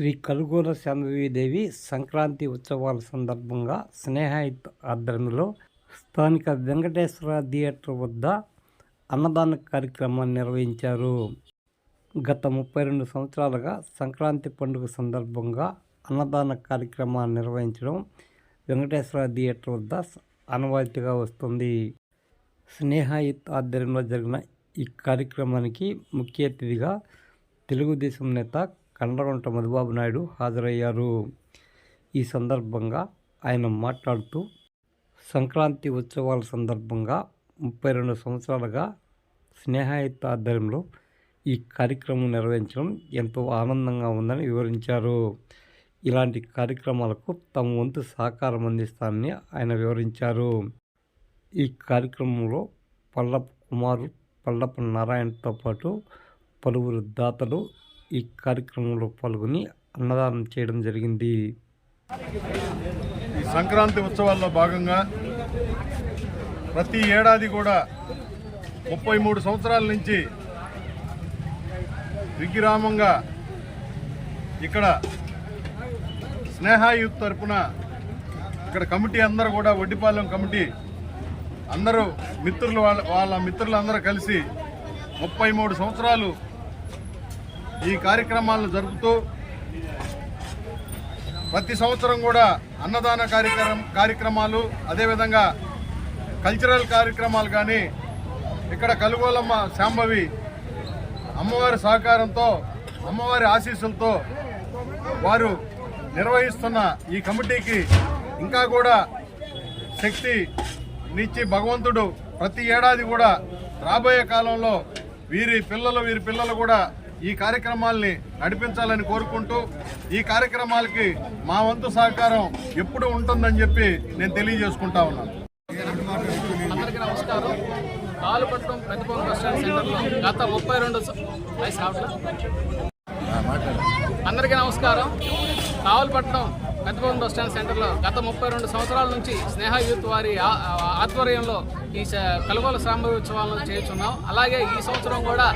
శ్రీ కలుగోల శాంభవీదేవి సంక్రాంతి ఉత్సవాల సందర్భంగా స్నేహాయుత్ ఆధ్వర్యంలో స్థానిక వెంకటేశ్వర థియేటర్ వద్ద అన్నదాన కార్యక్రమాన్ని నిర్వహించారు. గత ముప్పై రెండు సంవత్సరాలుగా సంక్రాంతి పండుగ సందర్భంగా అన్నదాన కార్యక్రమాన్ని నిర్వహించడం వెంకటేశ్వర థియేటర్ వద్ద అనవాయితీగా వస్తుంది. స్నేహాయుత్ ఆధ్వర్యంలో జరిగిన ఈ కార్యక్రమానికి ముఖ్య అతిథిగా తెలుగుదేశం నేత కండగొంట మధుబాబు నాయుడు హాజరయ్యారు. ఈ సందర్భంగా ఆయన మాట్లాడుతూ సంక్రాంతి ఉత్సవాల సందర్భంగా ముప్పై రెండు సంవత్సరాలుగా స్నేహాయుత ఆధ్వర్యంలో ఈ కార్యక్రమం నిర్వహించడం ఎంతో ఆనందంగా ఉందని వివరించారు. ఇలాంటి కార్యక్రమాలకు తమ వంతు సహకారం అందిస్తానని ఆయన వివరించారు. ఈ కార్యక్రమంలో పల్లప్ప కుమారు పల్లప్ప నారాయణతో పాటు పలువురు దాతలు ఈ కార్యక్రమంలో పాల్గొని అన్నదానం చేయడం జరిగింది. ఈ సంక్రాంతి ఉత్సవాల్లో భాగంగా ప్రతి ఏడాది కూడా ముప్పై మూడు సంవత్సరాల నుంచి విగ్రామంగా ఇక్కడ స్నేహాయుత్ తరఫున ఇక్కడ కమిటీ అందరూ కూడా వడ్డిపాలెం కమిటీ అందరూ మిత్రులు వాళ్ళ వాళ్ళ మిత్రులందరూ కలిసి ముప్పై మూడు సంవత్సరాలు ఈ కార్యక్రమాలను జరుపుతూ ప్రతి సంవత్సరం కూడా అన్నదాన కార్యక్రమం కార్యక్రమాలు అదేవిధంగా కల్చరల్ కార్యక్రమాలు కానీ ఇక్కడ కలుగోలమ్మ శాంభవి అమ్మవారి సహకారంతో అమ్మవారి ఆశీస్సులతో వారు నిర్వహిస్తున్న ఈ కమిటీకి ఇంకా కూడా శక్తి నిచ్చి భగవంతుడు ప్రతి ఏడాది కూడా రాబోయే కాలంలో వీరి పిల్లలు వీరి పిల్లలు కూడా ఈ కార్యక్రమాల్ని నడిపించాలని కోరుకుంటూ ఈ కార్యక్రమాలకి మా వంతు సహకారం ఎప్పుడు ఉంటుందని చెప్పి నేను తెలియజేసుకుంటా ఉన్నాను అందరికీ నమస్కారం. కాలుపట్నం ప్రతిభం బస్ స్టాండ్ సెంటర్లో గత ముప్పై రెండు అందరికీ నమస్కారం. కావలపట్నం ప్రతిభం బస్ స్టాండ్ సెంటర్లో గత ముప్పై రెండు సంవత్సరాల నుంచి స్నేహ యూత్ వారి ఆ- ఆధ్వర్యంలో ఈ కలుగోల సాంబవి ఉత్సవాలను చేస్తున్నాం. అలాగే ఈ సంవత్సరం కూడా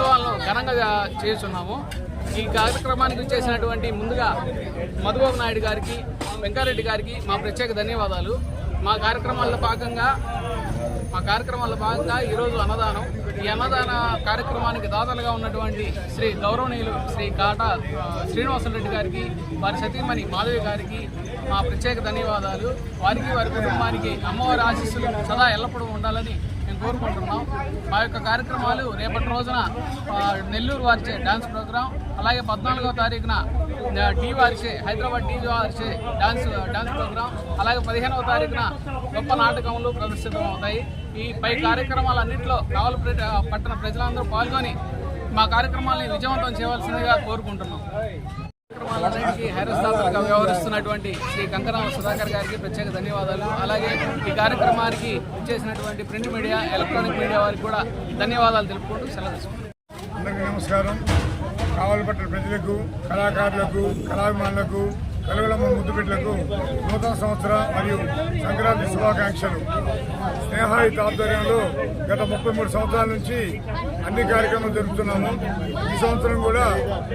ఉత్సవాలను ఘనంగా చేస్తున్నాము. ఈ కార్యక్రమానికి చేసినటువంటి ముందుగా మధుబాబు నాయుడు గారికి వెంకారెడ్డి గారికి మా ప్రత్యేక ధన్యవాదాలు. మా కార్యక్రమాల్లో భాగంగా మా కార్యక్రమాల్లో భాగంగా ఈరోజు అన్నదానం. ఈ అన్నదాన కార్యక్రమానికి దాతలుగా ఉన్నటువంటి శ్రీ గౌరవనీయులు శ్రీ కాటా శ్రీనివాసరెడ్డి గారికి వారి సతీమణి మాధవి గారికి మా ప్రత్యేక ధన్యవాదాలు. వారికి వారి కుటుంబానికి అమ్మవారి ఆశీస్సులు సదా ఎల్లప్పుడూ ఉండాలని మేము కోరుకుంటున్నాం. మా యొక్క కార్యక్రమాలు రేపటి రోజున నెల్లూరు వారిచే డాన్స్ ప్రోగ్రాం అలాగే పద్నాలుగో తారీఖున టీ వారిచే హైదరాబాద్ టీ వారిచే డాన్స్ డాన్స్ ప్రోగ్రాం అలాగే పదిహేనవ తారీఖున గొప్ప నాటకములు ప్రదర్శితం అవుతాయి ఈ పై కార్యక్రమాలన్నింటిలో కావలి పట్టణ ప్రజలందరూ పాల్గొని మా కార్యక్రమాల్ని విజయవంతం చేయవలసిందిగా కోరుకుంటున్నాం. కార్యక్రమాలన్నింటికి హైరస్థాతలుగా వ్యవహరిస్తున్నటువంటి శ్రీ కంకరామ సుధాకర్ గారికి ప్రత్యేక ధన్యవాదాలు. అలాగే ఈ కార్యక్రమానికి చేసినటువంటి ప్రింట్ మీడియా ఎలక్ట్రానిక్ మీడియా వారికి కూడా ధన్యవాదాలు తెలుపుకుంటూ సెలవు అందరికీ నమస్కారం. కావలపట్ల ప్రజలకు కళాకారులకు కళాభిమానులకు కలుగులమ్మ ముద్దుబిడ్డలకు నూతన సంవత్సర మరియు సంక్రాంతి శుభాకాంక్షలు. స్నేహాయుత ఆధ్వర్యంలో గత ముప్పై మూడు సంవత్సరాల నుంచి అన్ని కార్యక్రమాలు జరుపుతున్నాము. ఈ సంవత్సరం కూడా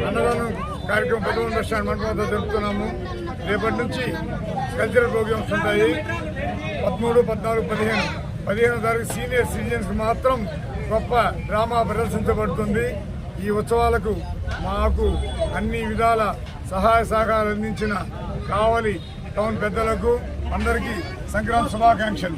అన్నదానం కార్యక్రమం పెద్ద బస్ స్టాండ్ మండపం జరుపుతున్నాము. రేపటి నుంచి కల్చరల్ ప్రోగ్రామ్స్ ఉంటాయి. పదమూడు పద్నాలుగు పదిహేను. పదిహేను తారీఖు సీనియర్ సిటిజన్స్ మాత్రం గొప్ప డ్రామా ప్రదర్శించబడుతుంది. ఈ ఉత్సవాలకు మాకు అన్ని విధాల సహాయ సహకారాలు అందించిన కావలి టౌన్ పెద్దలకు అందరికీ సంక్రాంతి శుభాకాంక్షలు.